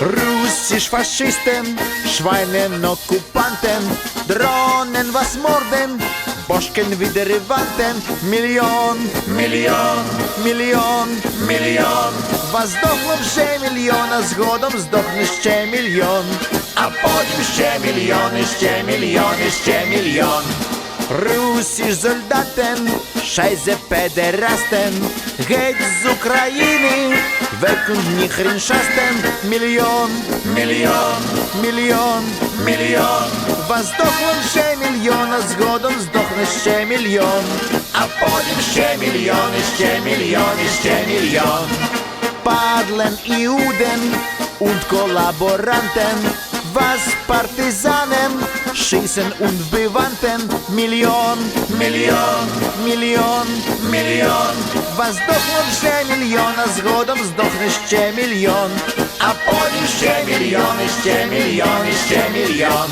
Russisch Faschisten, Schweinen Okkupanten, Drohnen was morden, Boschken widerwandten, Million, Million, Million, Million. Was здохло вже мільйон, а згодом здохне ще мільйон, а потім ще мільйон, і ще мільйон, і ще мільйон. Russisch Soldaten, scheiße Pederasten, геть з України, векундні хріншастен, мільйон, мільйон, мільйон, мільйон. Вас здохло вже мільйон, а згодом здохне ще мільйон, а потім ще мільйон, і ще мільйон, і ще мільйон. Padlen Juden und Kollaboranten, was Partisanen schießen und bewandten. Million, Million, Million, Million. Was здохло вже мільйон, а згодом здохне ще мільйон, а потім ще мільйон, і ще мільйон, і ще мільйон.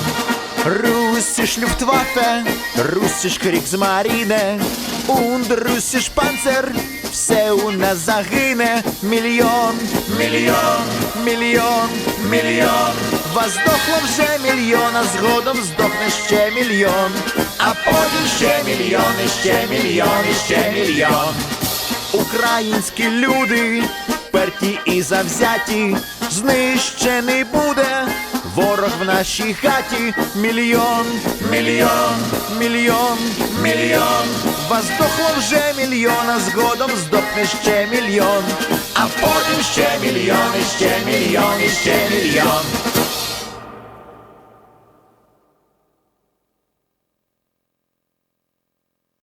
Russisch Luftwaffe, Russisch Kriegsmarine und Russisch Panzer, все у нас загине. Мільйон, мільйон, мільйон, мільйон. Вас здохло вже мільйон, а згодом здохне ще мільйон, а потім ще мільйон, і ще мільйон, і ще мільйон. Українські люди, вперті і завзяті, знищений буде ворог в нашій хаті. Мільйон, мільйон, мільйон, мільйон. Вас здохло вже мільйон, а згодом здохне ще мільйон, а потім ще мільйон, і ще мільйон, і ще мільйон.